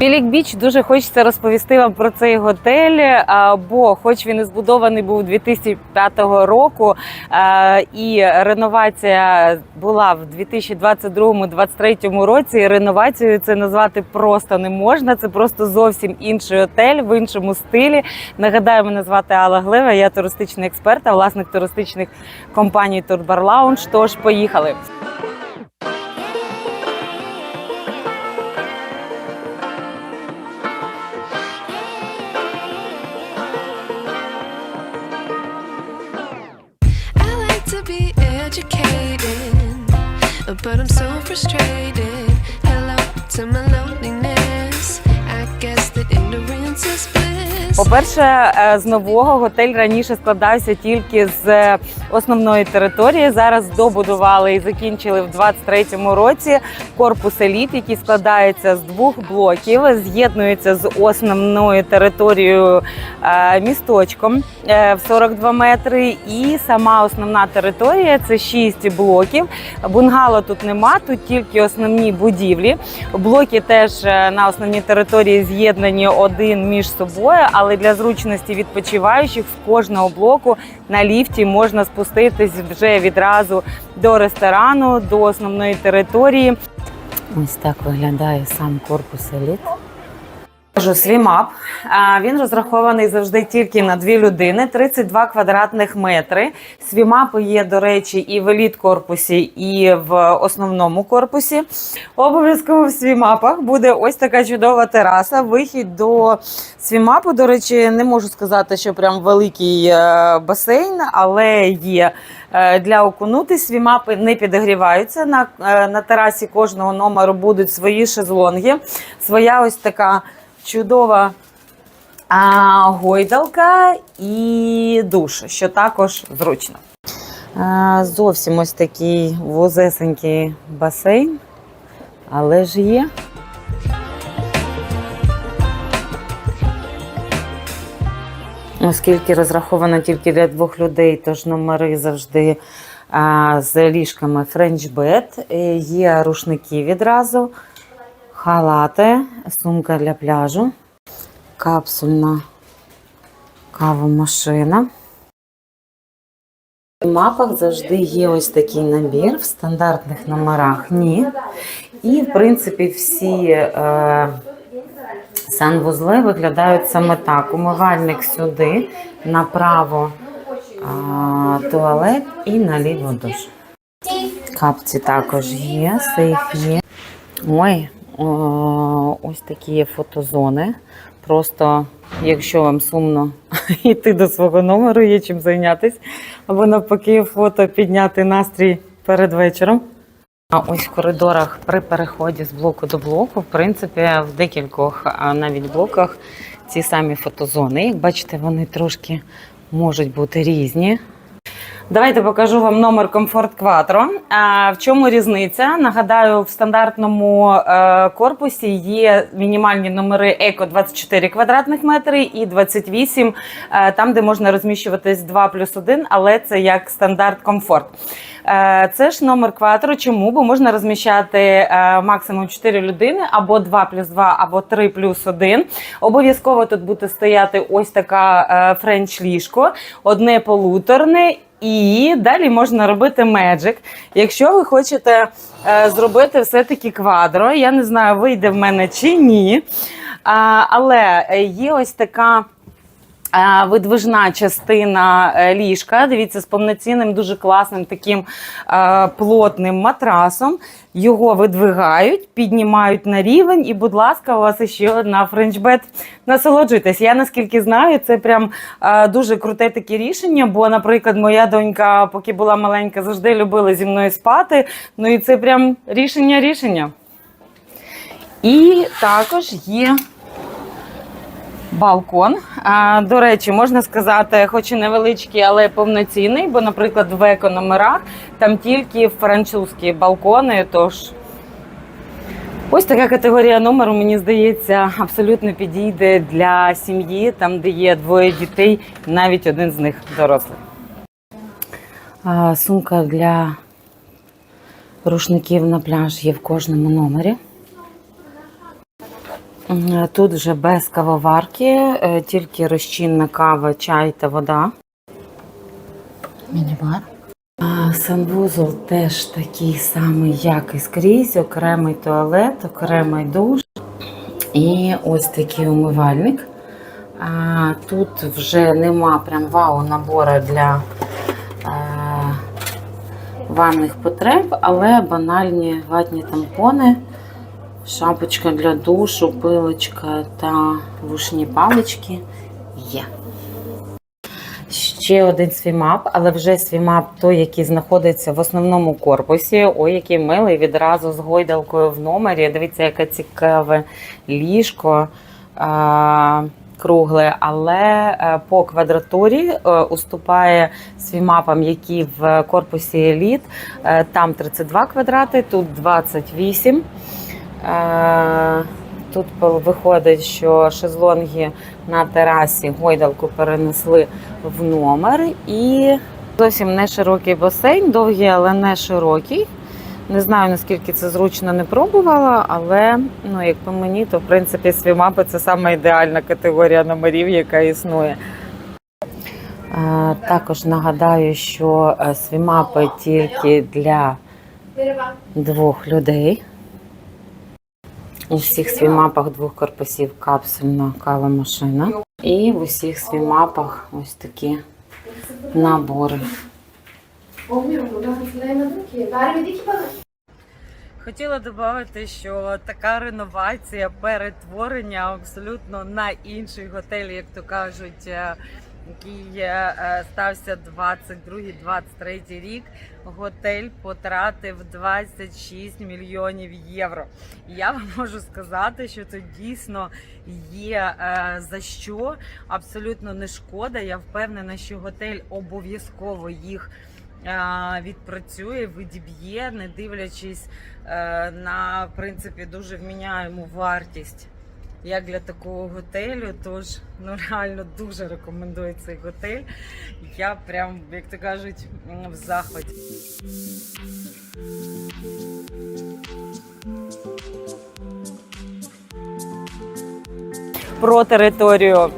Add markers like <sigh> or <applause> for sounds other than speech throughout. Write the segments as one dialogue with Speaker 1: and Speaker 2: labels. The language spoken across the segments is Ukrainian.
Speaker 1: Білік Біч дуже хочеться розповісти вам про цей готель, а, бо, хоч він і збудований був 2005 року, і реновація була в 2022-2023 році. і Реновацією це назвати просто не можна. Це просто зовсім інший готель в іншому стилі. Нагадаю, мене звати Алла Глева, я туристичний експерт, а власник туристичних компаній Турбар Лаунж. Тож поїхали.
Speaker 2: But I'm so frustrated. Hello to my loneliness. I guess that ignorance is bliss.
Speaker 1: По-перше, е, з нового готель раніше складався тільки з е, основної території. Зараз добудували і закінчили в 23-му році корпус еліт, який складається з двох блоків, з'єднується з основною територією е, місточком е, в 42 метри. І сама основна територія це 6 блоків. Бунгало тут нема, тут тільки основні будівлі. Блоки теж е, на основній території з'єднані один між собою, але для зручності відпочиваючих з кожного блоку на ліфті можна спуститись вже відразу до ресторану, до основної території. Ось так виглядає сам корпус еліт. Кажу, свій мап. А, Він розрахований завжди тільки на дві людини, 32 квадратних метри. Свімапи є, до речі, і в еліт корпусі, і в основному корпусі. Обов'язково в свімапах буде ось така чудова тераса. Вихід до свімапу, до речі, не можу сказати, що прям великий е, басейн, але є. Е, Для окунути свімапи не підігріваються. На, е, на терасі кожного номеру будуть свої шезлонги. Своя ось така чудова а, гойдалка і душ, що також зручно. А, зовсім ось такий вузесенький басейн, але ж є. Оскільки розраховано тільки для двох людей, тож номери завжди а, з ліжками Е, є рушники відразу, халати, сумка для пляжу, капсульна кавомашина. В мапах завжди є ось такий набір в стандартних номерах ні. І, в принципі, всі е, санвузли виглядають саме так. Умивальник сюди, направо а, туалет і наліво душ. Капці також є, сейф є. Ой, ось такі фотозони. Просто, якщо вам сумно <laughs> йти до свого номеру, є чим зайнятися, або навпаки, фото підняти настрій перед вечором. А ось в коридорах при переході з блоку до блоку, в принципі, в декількох навіть блоках ці самі фотозони. Як бачите, вони трошки можуть бути різні. Давайте покажу вам номер Комфорт Quattro. В чому різниця? Нагадаю, в стандартному е, корпусі є мінімальні номери Еко 24 квадратних метри і 28, е, там, де можна розміщуватись 2 плюс 1, але це як стандарт комфорт. Е, Це ж номер Quattro. Чому? Бо можна розміщати максимум 4 людини, або 2 плюс 2, або 3 плюс 1. Обов'язково тут буде стояти ось така френч-ліжко, одне полуторне. І далі можна робити меджик. Якщо ви хочете е, зробити все-таки квадро, я не знаю, вийде в мене чи ні. А, але є ось така. Видвижна частина е, ліжка, дивіться, з повноцінним, дуже класним таким е, плотним матрасом. Його видвигають, піднімають на рівень, і, будь ласка, у вас ще одна френчбет. Насолоджуйтесь. Я наскільки знаю, це прям е, дуже круте таке рішення. Бо, наприклад, моя донька, поки була маленька, завжди любила зі мною спати. Ну і це прям рішення рішення. І також є балкон. А, До речі, можна сказати, хоч і невеличкий, але повноцінний, бо, наприклад, в еко-номерах там тільки французькі балкони. Тож ось така категорія номеру, мені здається, абсолютно підійде для сім'ї, там, де є двоє дітей, навіть один з них дорослий. А, Сумка для рушників на пляж є в кожному номері. М, Тут вже без кавоварки, е, тільки розчинна кава, чай та вода. Міні-бар. Санвузол теж такий самий, як і скрізь, окремий туалет, окремий душ. І ось такий умивальник. Тут вже нема прям вау набору для е, ванних потреб, але банальні ватні тампони, шапочка для душу, пилочка та вушні палички є. Ще один свімап, але вже свімап той, який знаходиться в основному корпусі. Ой, який милий відразу з гойдалкою в номері. Дивіться, яке цікаве ліжко а, кругле, але е, по квадратурі е, уступає свімапам, які в корпусі еліт. Там 32 квадрати, тут 28. Е, Тут виходить, що шезлонги на терасі гойдалку перенесли в номер і зовсім не широкий басейн, довгий, але не широкий. Не знаю наскільки це зручно не пробувала, але ну, як по мені, то в принципі свімапи це саме ідеальна категорія номерів, яка існує. Е, також нагадаю, що е, свімапи тільки для двох людей. У всіх свімапах двох корпусів капсульна кава-машина. І в усіх свімапах ось такі набори. Хотіла додати, що така реновація, перетворення абсолютно на інший готель, як то кажуть, е, який е, стався 22-23 рік. Готель потратив 26 мільйонів євро. Я вам можу сказати, що це дійсно є е, за що. Абсолютно не шкода. Я впевнена, що готель обов'язково їх е, відпрацює, відіб'є, не дивлячись на принципі дуже вміняєму вартість. Як для такого готелю, тож ну реально дуже рекомендую цей готель. Я прям, як то кажуть, в захваті. Про територію.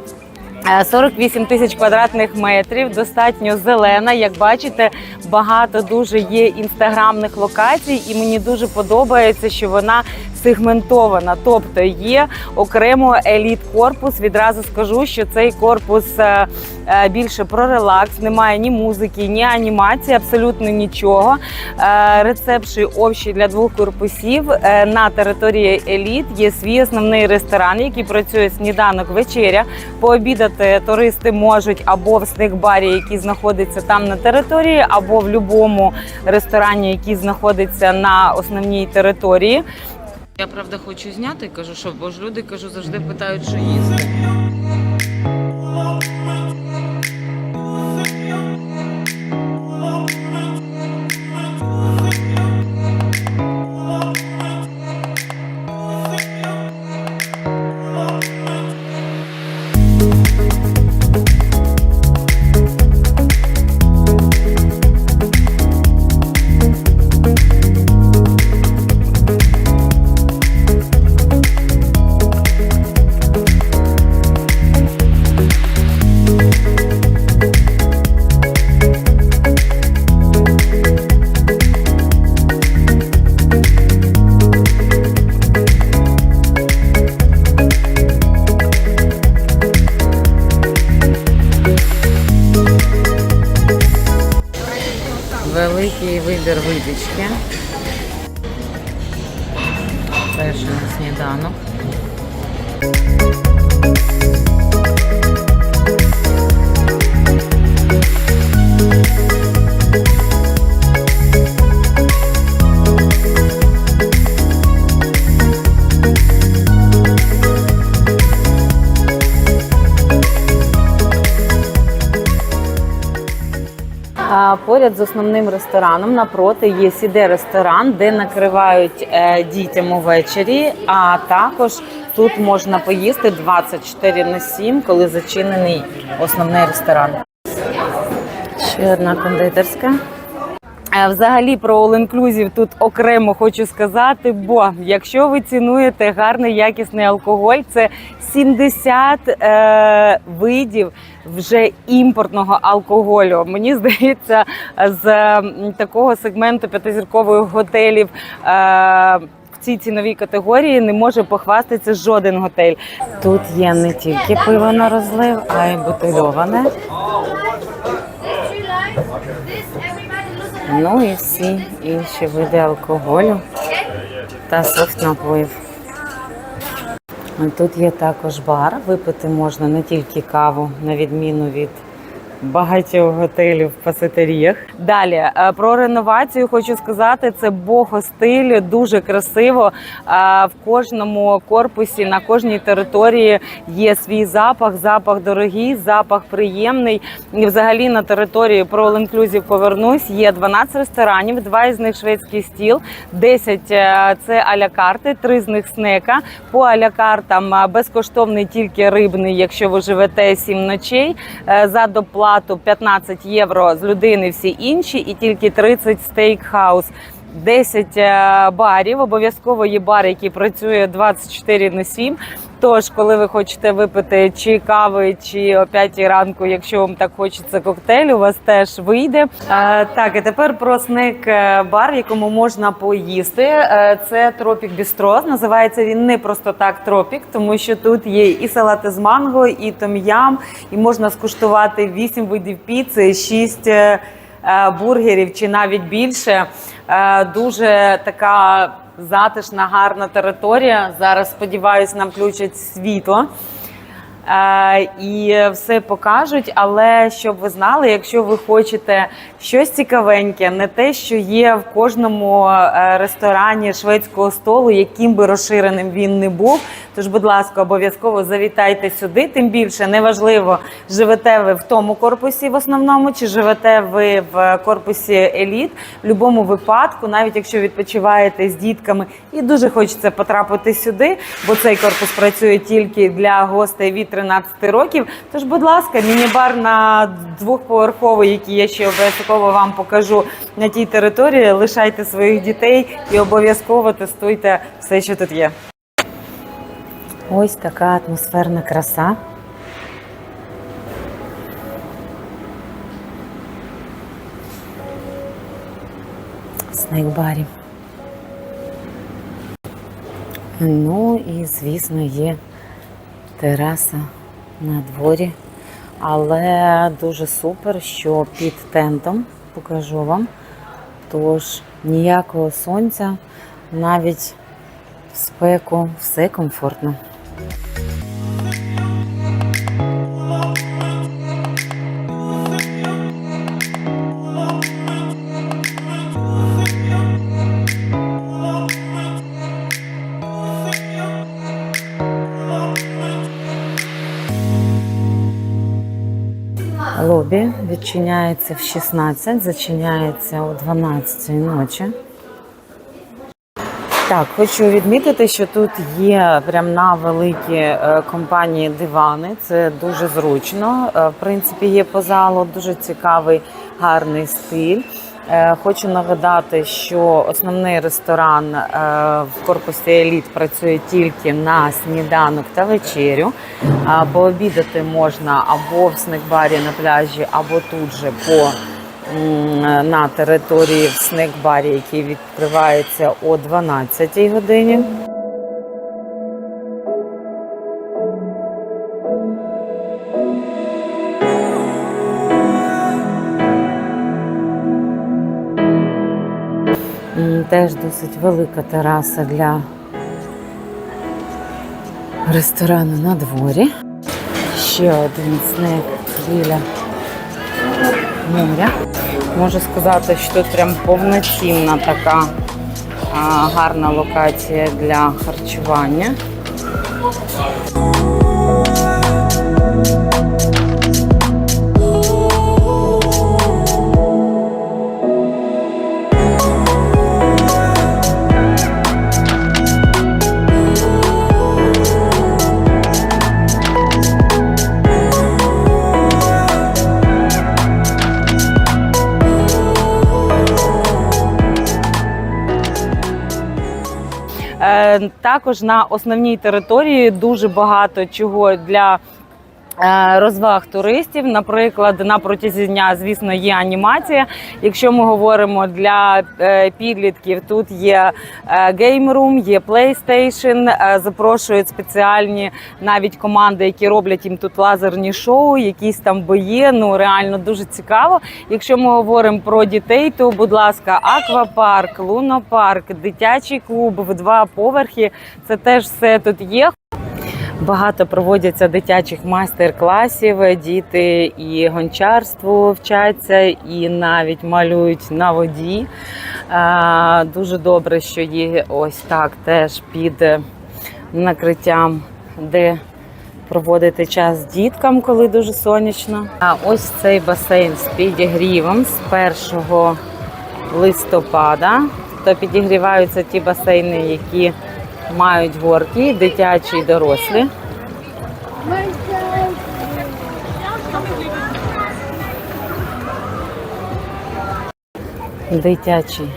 Speaker 1: Е, 48 тисяч квадратних метрів, достатньо зелена. Як бачите, багато дуже є інстаграмних локацій, і мені дуже подобається, що вона сегментована. Тобто є окремо еліт корпус. Відразу скажу, що цей корпус е, е, більше про релакс, немає ні музики, ні анімації, абсолютно нічого. Е, Рецепший для двох корпусів. На території еліт є свій основний ресторан, який працює сніданок, вечеря. Пообідати туристи можуть або в снек-барі, який знаходиться там на території, або в будь-якому ресторані, який знаходиться на основній території. Я правда хочу зняти, кажу, що бо ж люди кажу, завжди питають, що їсти. Поряд з основним рестораном напроти є сіде ресторан, де накривають е, дітям увечері. А також тут можна поїсти 24 на 7, коли зачинений основний ресторан. Ще одна кондитерська. Взагалі про All Inclusive тут окремо хочу сказати, бо якщо ви цінуєте гарний якісний алкоголь, це 70 е, видів вже імпортного алкоголю. Мені здається, з такого сегменту п'ятизіркових готелів. Е, цій ціновій категорії не може похвастатися жоден готель. Тут є не тільки пиво на розлив, а й бутильоване. Ну і всі інші види алкоголю та софт напоїв. Тут є також бар. Випити можна не тільки каву, на відміну від багатьох готелів в пасатеріях. Далі е, про реновацію хочу сказати: це бого-стиль, дуже красиво. Е, В кожному корпусі на кожній території є свій запах, запах дорогий, запах приємний. І взагалі на території про All Inclusive повернусь. Є 12 ресторанів, два із них шведський стіл, 10 е, це аля карти, три з них снека. По аля картам е, безкоштовний тільки рибний, якщо ви живете 7 ночей. За доплату 15 євро з людини всі інші, і тільки 30 стейкхаус. 10 е, барів. Обов'язково є бар, який працює 24 на 7. Тож, коли ви хочете випити чи кави, чи о 5 ранку, якщо вам так хочеться коктейль, у вас теж вийде. Е, так, і тепер про снек е, бар, якому можна поїсти. Е, це Тропік Бістро. Називається він не просто так Тропік, тому що тут є і салати з манго, і том'ям, і можна скуштувати 8 видів піци, 6 е, бургерів чи навіть більше. Дуже така затишна, гарна територія. Зараз сподіваюся, нам включать світло. І все покажуть. Але щоб ви знали, якщо ви хочете щось цікавеньке, не те, що є в кожному е, ресторані шведського столу, яким би розширеним він не був. Тож, будь ласка, обов'язково завітайте сюди. Тим більше неважливо, живете ви в тому корпусі в основному, чи живете ви в корпусі еліт. В будь-якому випадку, навіть якщо відпочиваєте з дітками і дуже хочеться потрапити сюди, бо цей корпус працює тільки для гостей від 13 років. Тож, будь ласка, міні-бар на двохповерховий, який я ще обов'язково вам покажу на тій території. Лишайте своїх дітей і обов'язково тестуйте все, що тут є. Ось така атмосферна краса. Снейкбарі. Ну і, звісно, є тераса на дворі. Але дуже супер, що під тентом покажу вам. Тож ніякого сонця, навіть спеку все комфортно. Відчиняється в 16, зачиняється о 12 ночі. Так, хочу відмітити, що тут є прям на великі е, компанії дивани. Це дуже зручно. Е, В принципі, є по залу дуже цікавий, гарний стиль. Е, Хочу нагадати, що основний ресторан е, в корпусі еліт працює тільки на сніданок та вечерю. Пообідати можна або в снекбарі на пляжі, або тут же по на території в снекбарі, який відкривається о 12 годині. Теж досить велика тераса для ресторану на дворі. Ще один снек біля моря. Можу сказати, що тут прям повноцінна така гарна локація для харчування. Також на основній території дуже багато чого для. Е, Розваг туристів, наприклад, на протязі дня, звісно, є анімація. Якщо ми говоримо для е, підлітків, тут є геймрум, є PlayStation, е, запрошують спеціальні навіть команди, які роблять їм тут лазерні шоу, якісь там бої. Ну реально дуже цікаво. Якщо ми говоримо про дітей, то будь ласка, аквапарк, лунопарк, дитячий клуб в два поверхи. Це теж все тут є. Багато проводяться дитячих майстер-класів. Діти і гончарству вчаться, і навіть малюють на воді. Дуже добре, що є ось так теж під накриттям, де проводити час діткам, коли дуже сонячно. А ось цей басейн з підігрівом з 1 листопада. То підігріваються ті басейни, які мають горки, дитячі і дорослі. Дитячий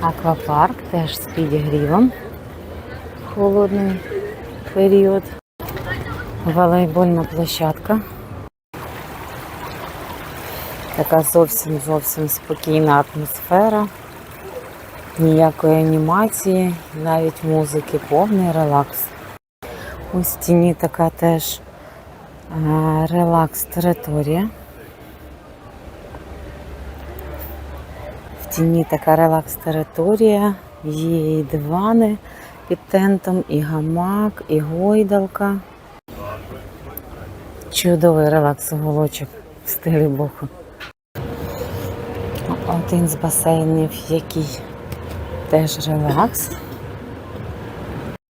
Speaker 1: аквапарк теж з підігрівом холодний період. Волейбольна площадка. Така зовсім зовсім спокійна атмосфера. Ніякої анімації, навіть музики, повний релакс. У стіні така теж е, релакс-територія. В тіні така релакс-територія, є і дивани під тентом, і гамак, і гойдалка. Чудовий релакс-оголочок в стилі боху. Один з басейнів, який теж релакс.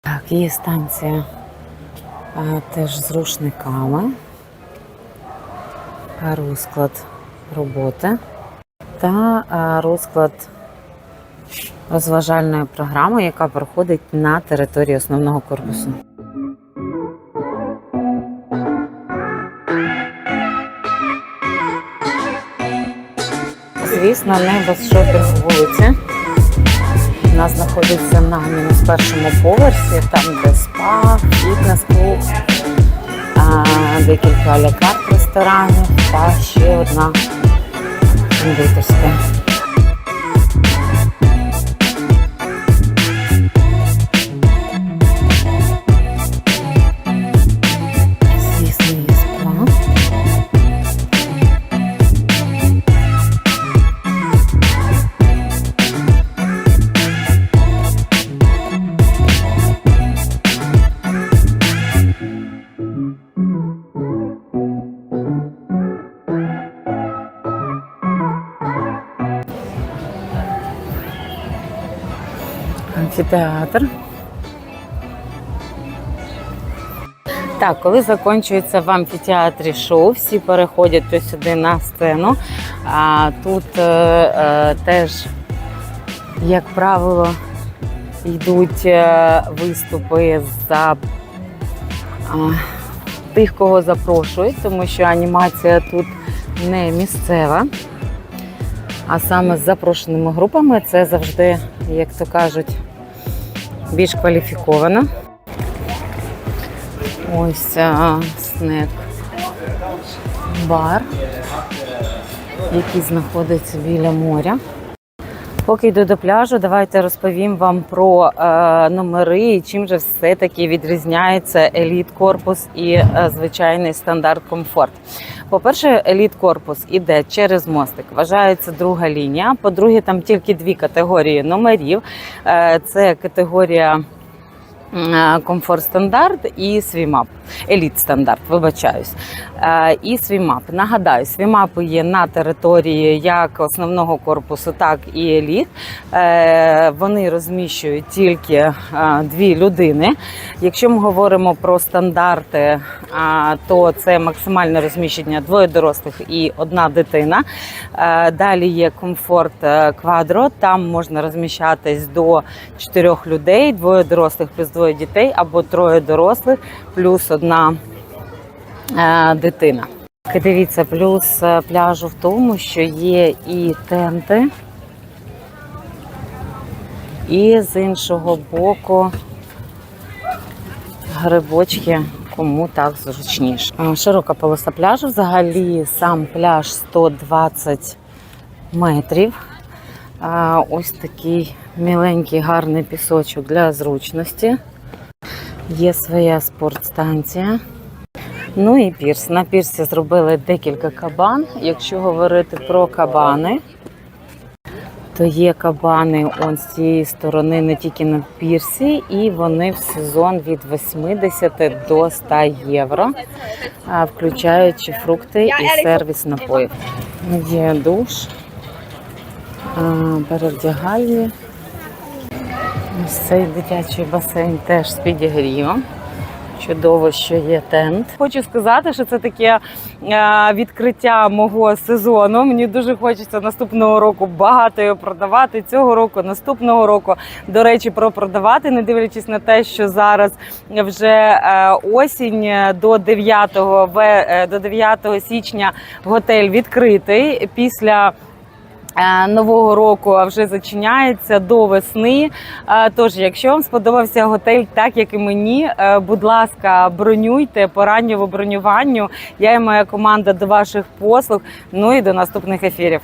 Speaker 1: Так, є станція а, теж з рушниками, розклад роботи та а, розклад розважальної програми, яка проходить на території основного корпусу. Звісно, не без шопінгу вулиці. Вона знаходиться на мінус першому поверсі, там де спа, фітнес-клуб, декілька алякарт ресторанів та ще одна кондитерська. Амфітеатр. Так, коли закінчується в амфітеатрі шоу, всі переходять ось сюди на сцену. А тут е, е, теж, як правило, йдуть е, виступи за а, тих, кого запрошують, тому що анімація тут не місцева. А саме з запрошеними групами це завжди, як то кажуть, більш кваліфіковано. Ось а, снек бар, який знаходиться біля моря. Поки йду до пляжу, давайте розповім вам про е, номери і чим же все-таки відрізняється еліт корпус і е, звичайний стандарт комфорт. По-перше, еліт корпус іде через мостик, вважається друга лінія. По-друге, там тільки дві категорії номерів. Е, це категорія е, комфорт стандарт і свімап. Еліт стандарт, вибачаюсь. Е, І свімап. Нагадаю, свімапи є на території як основного корпусу, так і еліт. Е, Вони розміщують тільки е, дві людини. Якщо ми говоримо про стандарти, то це максимальне розміщення двоє дорослих і одна дитина. Далі є комфорт квадро. Там можна розміщатись до чотирьох людей, двоє дорослих плюс двоє дітей, або троє дорослих плюс одна дитина. Дивіться, плюс е, пляжу в тому, що є і тенти. І з іншого боку грибочки, кому так зручніше. Широка полоса пляжу. Взагалі сам пляж 120 метрів. Ось такий міленький гарний пісочок для зручності. Є своя спортстанція. Ну і пірс. На пірсі зробили декілька кабан. Якщо говорити про кабани, то є кабани он з цієї сторони не тільки на пірсі, і вони в сезон від 80 до 100 євро, включаючи фрукти і сервіс напоїв. Є душ, перевдягальні. Ось цей дитячий басейн теж з підігрівом. Чудово, що є тент. Хочу сказати, що це таке е, відкриття мого сезону. Мені дуже хочеться наступного року багато його продавати. Цього року, наступного року. До речі, про продавати, не дивлячись на те, що зараз вже е, осінь е, до 9, е, до 9 січня готель відкритий після. Е, Нового року а вже зачиняється до весни. Е, Тож, якщо вам сподобався готель, так як і мені, е, будь ласка, бронюйте по ранньому бронюванню. Я і моя команда до ваших послуг. Ну і до наступних ефірів.